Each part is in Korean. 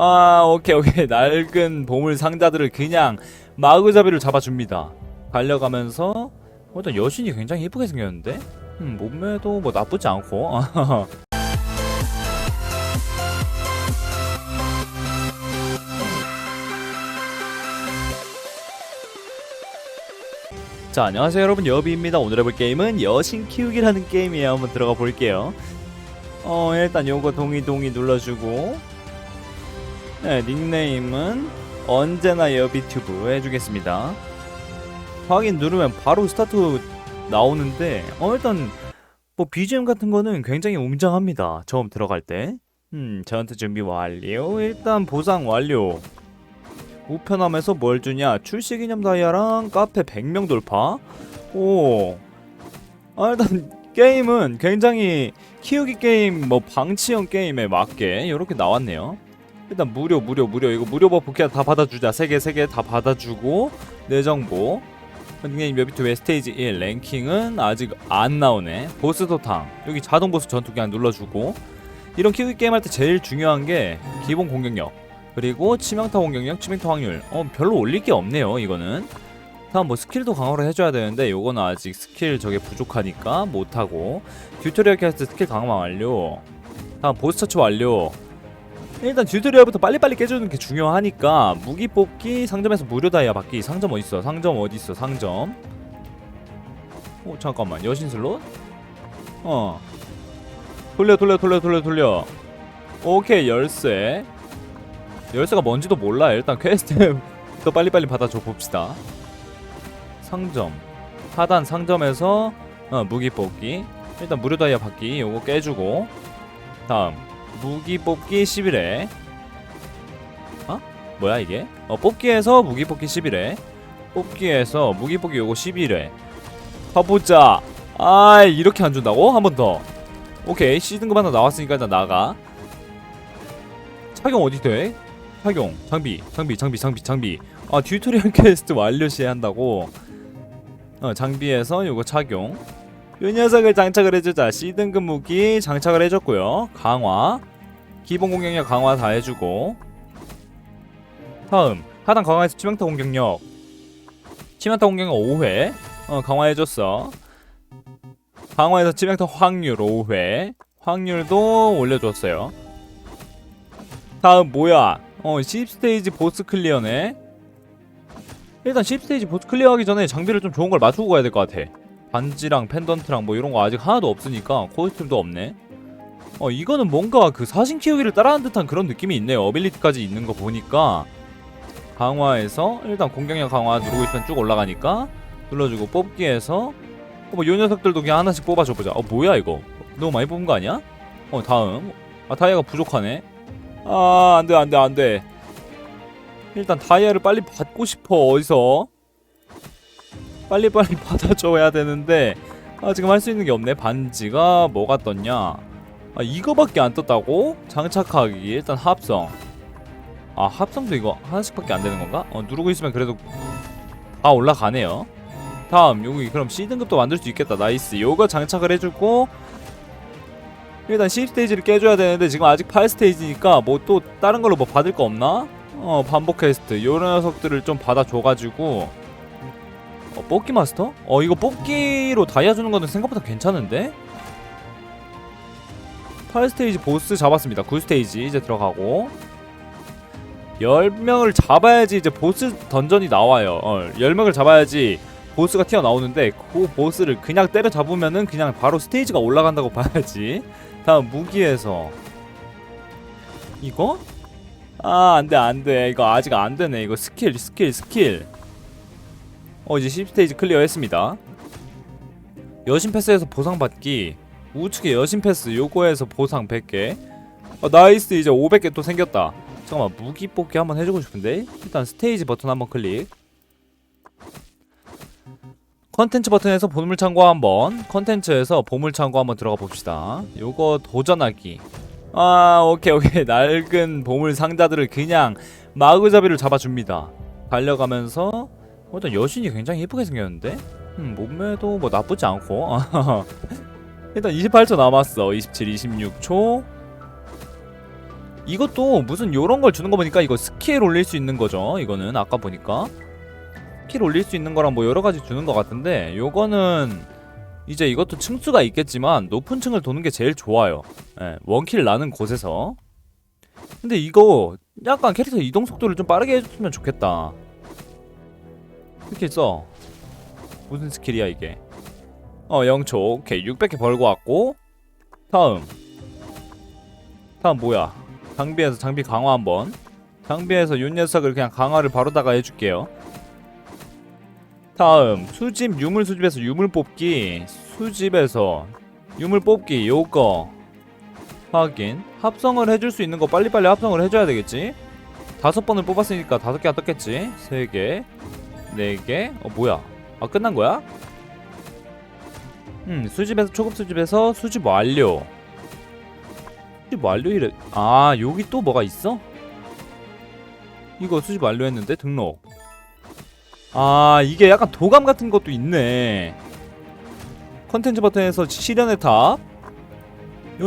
아 오케이 오케이. 낡은 보물 상자들을 그냥 마구잡이를 잡아줍니다. 달려가면서 어, 일단 여신이 굉장히 예쁘게 생겼는데? 음, 몸매도 뭐 나쁘지 않고. 자 안녕하세요 여러분. 여비입니다. 오늘 해볼 게임은 여신 키우기라는 게임이에요. 한번 들어가 볼게요. 어 일단 요거 동의 동의 눌러주고 네 닉네임은 언제나 여비튜브 해주겠습니다. 확인 누르면 바로 스타트 나오는데 어 일단 뭐 BGM 같은 거는 굉장히 웅장합니다 처음 들어갈 때음 전투 준비 완료. 일단 보상 완료. 우편함에서 뭘 주냐? 출시 기념 다이아랑 카페 100명 돌파. 오. 아, 일단 게임은 굉장히 키우기 게임 뭐 방치형 게임에 맞게 이렇게 나왔네요 일단 무료 무료 무료 이거 무료 버프 그냥 다 받아주자 세 개 세 개 다 받아주고 내 정보 닉네임 뮤비투 웨 스테이지 1 랭킹은 아직 안 나오네 보스 도탕 여기 자동 보스 전투 그냥 눌러주고 이런 키우기 게임 할 때 제일 중요한 게 기본 공격력 그리고 치명타 공격력, 치명타 확률. 어 별로 올릴 게 없네요. 이거는. 다음 뭐 스킬도 강화를 해줘야 되는데 요거는 아직 스킬 저게 부족하니까 못하고 튜토리얼 캐스트 스킬 강화 완료. 다음 보스 처치 완료. 일단 튜토리얼부터 빨리빨리 깨주는 게 중요하니까 무기 뽑기 상점에서 무료 다이아 받기 상점 어딨어 상점 어딨어 상점 어 잠깐만 여신 슬롯 어 돌려 돌려 돌려 돌려 돌려 오케이 열쇠 열쇠가 뭔지도 몰라. 일단 퀘스트부터 빨리빨리 받아줘 봅시다. 상점. 하단 상점에서 어, 무기 뽑기. 일단 무료 다이아 받기. 요거 깨주고. 다음. 무기 뽑기 11회. 어? 뭐야 이게? 어, 뽑기에서 무기 뽑기 11회. 뽑기에서 무기 뽑기 요거 11회. 가보자. 아, 이렇게 안 준다고? 한 번 더. 오케이. 시즌급 하나 나왔으니까 일단 나가. 착용 어디 돼? 착용 장비 장비 장비 장비 장비 아 튜토리얼 퀘스트 완료 시에 한다고 어 장비에서 요거 착용 요 녀석을 장착을 해주자 C등급 무기 장착을 해줬고요. 강화. 기본 공격력 강화 다 해주고. 다음. 하단 강화에서 치명타 공격력. 치명타 공격력 5회. 어 강화해줬어. 강화에서 치명타 확률 5회. 확률도 올려줬어요. 다음 뭐야? 어 10스테이지 보스 클리어네. 일단 10스테이지 보스 클리어하기 전에 장비를 좀 좋은 걸 맞추고 가야 될 것 같아 반지랑 펜던트랑 뭐 이런 거 아직 하나도 없으니까 코스튬도 없네. 어 이거는 뭔가 그 사신 키우기를 따라하는 듯한 그런 느낌이 있네요. 어빌리티까지 있는 거 보니까. 강화해서 일단 공격력 강화 누르고 있으면 쭉 올라가니까 눌러주고 뽑기에서 어, 뭐요 녀석들도 그냥 하나씩 뽑아줘보자. 어 뭐야 이거? 너무 많이 뽑은 거 아니야? 어 다음. 아 다이아가 부족하네. 아 안돼 안돼 안돼. 일단 다이아를 빨리 받고 싶어 어디서 빨리빨리 받아줘야 되는데 아 지금 할 수 있는 게 없네. 반지가 뭐가 떴냐? 아 이거밖에 안 떴다고? 장착하기. 일단 합성. 아 합성도 이거 하나씩밖에 안 되는 건가? 어 누르고 있으면 그래도 다 올라가네요. 다음 여기 그럼 C등급도 만들 수 있겠다. 나이스. 요거 장착을 해주고 일단 10스테이지를 깨줘야 되는데 지금 아직 8스테이지니까 뭐 또 다른 걸로 뭐 받을 거 없나? 어 반복 퀘스트. 요런 녀석들을 좀 받아줘가지고 어 뽑기 마스터? 어 이거 뽑기로 다이아 주는 거는 생각보다 괜찮은데? 8스테이지 보스 잡았습니다. 9스테이지 이제 들어가고. 10명을 잡아야지 이제 보스 던전이 나와요. 어 10명을 잡아야지 보스가 튀어나오는데 그 보스를 그냥 때려 잡으면은 그냥 바로 스테이지가 올라간다고 봐야지. 다음 무기에서. 이거? 아 안돼 안돼. 이거 아직 안되네. 이거 스킬 스킬 스킬 어 이제 10스테이지 클리어 했습니다. 여신 패스에서 보상 받기. 우측에 여신 패스 요거에서 보상 100개. 어, 나이스. 이제 500개 또 생겼다. 잠깐만 무기 뽑기 한번 해주고 싶은데? 일단 스테이지 버튼 한번 클릭. 컨텐츠 버튼에서 보물 창고 한번. 컨텐츠에서 보물 창고 한번 들어가 봅시다. 요거 도전하기. 아 오케이 오케이. 낡은 보물 상자들을 그냥 마구잡이를 잡아줍니다. 달려가면서 어, 일단 여신이 굉장히 예쁘게 생겼는데? 음, 몸매도 뭐 나쁘지 않고. 일단 28초 남았어. 27 26초. 이것도 무슨 요런 걸 주는 거 보니까 이거 스킬 올릴 수 있는 거죠 이거는 아까 보니까. 스킬 올릴 수 있는 거랑 뭐 여러 가지 주는 것 같은데 요거는 이제 이것도 층수가 있겠지만 높은 층을 도는 게 제일 좋아요. 예, 원킬 나는 곳에서. 근데 이거 약간 캐릭터 이동 속도를 좀 빠르게 해줬으면 좋겠다 스킬 써. 무슨 스킬이야 이게? 어 0초. 오케이. 600개 벌고 왔고 다음. 다음 뭐야? 장비에서 장비 강화 한번. 장비에서 요 녀석을 그냥 강화를 바로다가 해줄게요. 다음. 수집 유물 수집에서 유물 뽑기. 수집에서 유물 뽑기. 요거 확인. 합성을 해줄 수 있는 거 빨리빨리 합성을 해줘야 되겠지? 다섯 번을 뽑았으니까 다섯 개가 떴겠지? 세개 네개? 어 뭐야? 아 끝난 거야? 음 수집에서 초급 수집에서 수집 완료. 수집 완료 이래. 아 여기 또 뭐가 있어? 이거 수집 완료했는데? 등록. 아 이게 약간 도감 같은 것도 있네. 컨텐츠 버튼에서 실현의 탑요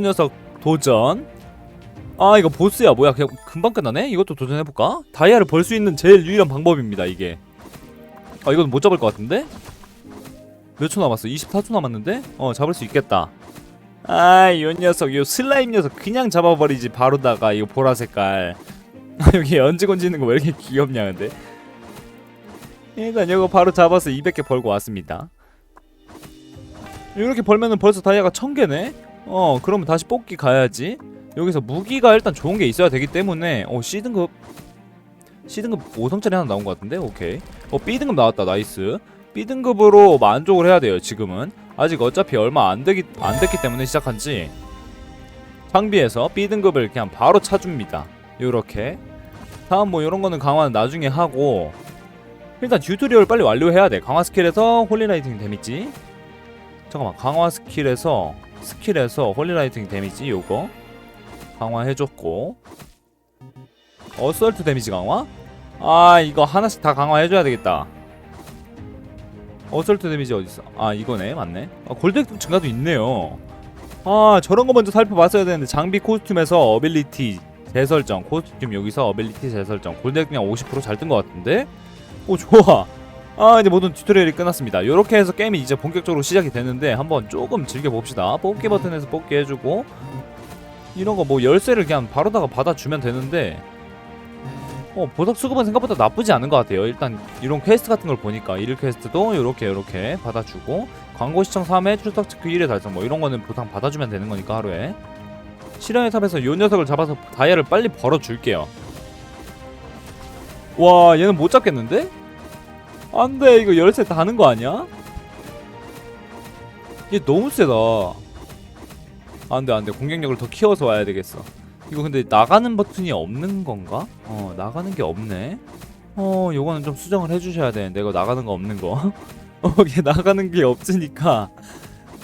녀석 도전. 아 이거 보스야. 뭐야 그냥 금방 끝나네? 이것도 도전해볼까? 다이아를 벌 수 있는 제일 유일한 방법입니다 이게 아 이건 못 잡을 것 같은데? 몇 초 남았어? 24초 남았는데? 어 잡을 수 있겠다. 아이 요 녀석 요 슬라임 녀석 그냥 잡아버리지 바로다가 이거 보라 색깔. 여기 연지 건지는 거 왜 이렇게 귀엽냐 근데. 일단 이거 바로 잡아서 200개 벌고 왔습니다. 이렇게 벌면은 벌써 다이아가 1000개네? 어 그러면 다시 뽑기 가야지. 여기서 무기가 일단 좋은 게 있어야 되기 때문에 어 C등급 C등급 5성짜리 하나 나온 것 같은데? 오케이. 어 B등급 나왔다. 나이스. B등급으로 만족을 해야 돼요 지금은. 아직 어차피 얼마 안 되기 안 됐기 때문에 시작한 지. 장비에서 B등급을 그냥 바로 차줍니다. 요렇게. 다음 뭐 요런 거는 강화는 나중에 하고. 일단 튜토리얼 빨리 완료해야 돼. 강화 스킬에서 홀리라이팅 데미지. 잠깐만. 강화 스킬에서 스킬에서 홀리라이팅 데미지 요거. 강화해줬고. 어설트 데미지 강화? 아 이거 하나씩 다 강화해줘야 되겠다. 어설트 데미지 어딨어? 아 이거네. 맞네. 아, 골드 증가도 있네요. 아 저런 거 먼저 살펴봤어야 되는데 장비 코스튬에서 어빌리티 재설정 코스튬 여기서 어빌리티 재설정. 골드 그냥 50%잘 뜬 것 같은데? 오 좋아. 아 이제 모든 튜토리얼이 끝났습니다. 요렇게 해서 게임이 이제 본격적으로 시작이 되는데 한번 조금 즐겨봅시다. 뽑기 버튼에서 뽑기 해주고. 이런 거 뭐 열쇠를 그냥 바로다가 받아주면 되는데 어 보석 수급은 생각보다 나쁘지 않은 것 같아요. 일단 이런 퀘스트 같은 걸 보니까 일일 퀘스트도 요렇게 요렇게 받아주고 광고 시청 3회 출석 체크 1회 달성 뭐 이런 거는 보상 받아주면 되는 거니까 하루에. 실현의 탑에서 요 녀석을 잡아서 다이아를 빨리 벌어줄게요. 와 얘는 못 잡겠는데? 안돼 이거 열쇠 다 하는 거 아니야? 얘 너무 세다. 안돼 안돼. 공격력을 더 키워서 와야 되겠어 이거 근데 나가는 버튼이 없는 건가? 어 나가는 게 없네. 어 요거는 좀 수정을 해주셔야 되는데 이거 나가는 거 없는 거. 어, 이게 나가는 게 없으니까.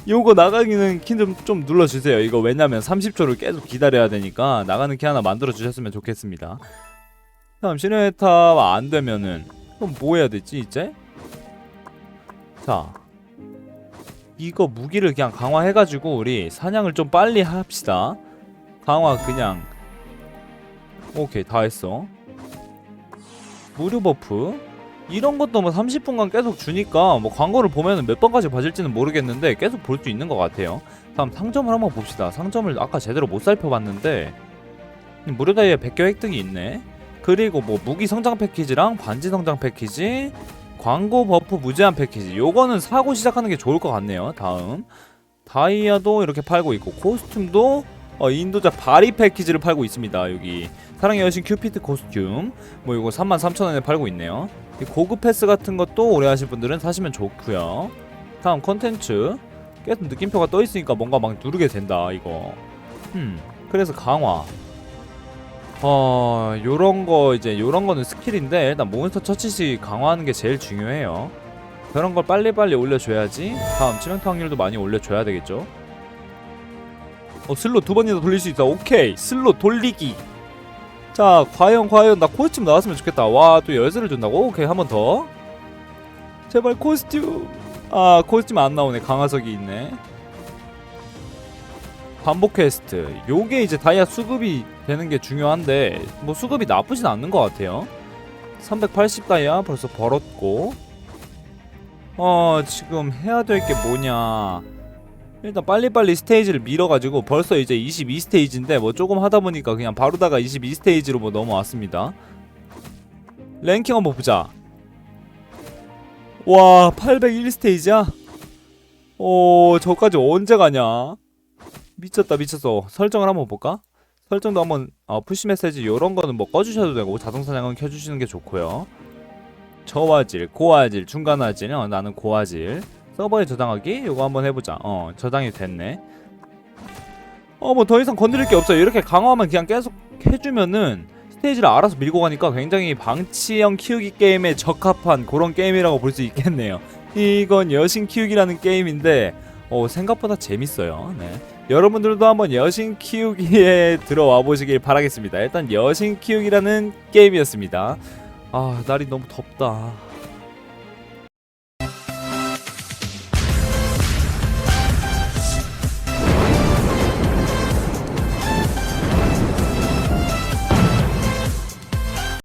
요거 나가기는 키좀 좀 눌러주세요. 이거 왜냐면 30초를 계속 기다려야 되니까 나가는 키 하나 만들어 주셨으면 좋겠습니다. 다음 신뢰 탑 안되면은 그럼 뭐 해야 되지 이제? 자 이거 무기를 그냥 강화해가지고 우리 사냥을 좀 빨리 합시다 강화 그냥. 오케이 다 했어. 무료 버프. 이런 것도 뭐 30분간 계속 주니까 뭐 광고를 보면은 몇 번까지 봐줄지는 모르겠는데 계속 볼 수 있는 것 같아요. 다음 상점을 한번 봅시다. 상점을 아까 제대로 못 살펴봤는데 무료 다이아 100개 획득이 있네. 그리고 뭐 무기 성장 패키지랑 반지 성장 패키지 광고 버프 무제한 패키지. 요거는 사고 시작하는 게 좋을 것 같네요 다음. 다이아도 이렇게 팔고 있고 코스튬도 어, 인도자 바리 패키지를 팔고 있습니다 여기. 사랑의 여신 큐피트 코스튬. 뭐 이거 33,000원에 팔고 있네요. 이 고급 패스 같은 것도 오래 하실 분들은 사시면 좋고요. 다음 컨텐츠. 계속 느낌표가 떠 있으니까 뭔가 막 누르게 된다 이거. 음 그래서 강화. 어 요런 거 이제 요런 거는 스킬인데 일단 몬스터 처치시 강화하는 게 제일 중요해요. 그런 걸 빨리빨리 올려줘야지 다음 치명타 확률도 많이 올려줘야 되겠죠 어 슬롯 두 번이나 돌릴 수 있다 오케이. 슬롯 돌리기. 자 과연 과연. 나 코스튬 나왔으면 좋겠다. 와 또 열쇠를 준다고? 오케이 한 번 더. 제발 코스튬. 아 코스튬 안 나오네. 강화석이 있네. 반복 퀘스트. 요게 이제 다이아 수급이 되는 게 중요한데 뭐 수급이 나쁘진 않는 것 같아요. 380 다이아 벌써 벌었고. 어 지금 해야 될 게 뭐냐 일단 빨리빨리 스테이지를 밀어가지고 벌써 이제 22스테이지인데 뭐 조금 하다 보니까 그냥 바로다가 22스테이지로 뭐 넘어왔습니다. 랭킹 한번 보자. 와 801스테이지야? 오 저까지 언제 가냐? 미쳤다 미쳤어. 설정을 한번 볼까? 설정도 한번 어, 푸시 메시지 요런 거는 뭐 꺼주셔도 되고 자동 사냥은 켜주시는 게 좋고요. 저화질, 고화질, 중간화질 어, 나는 고화질 서버에 저장하기? 요거 한번 해보자. 어 저장이 됐네. 어 뭐 더 이상 건드릴 게 없어요. 이렇게 강화만 그냥 계속 해주면은 스테이지를 알아서 밀고 가니까 굉장히 방치형 키우기 게임에 적합한 그런 게임이라고 볼 수 있겠네요. 이건 여신 키우기라는 게임인데 어, 생각보다 재밌어요. 네. 여러분들도 한번 여신 키우기에 들어와 보시길 바라겠습니다. 일단 여신 키우기라는 게임이었습니다. 아 날이 너무 덥다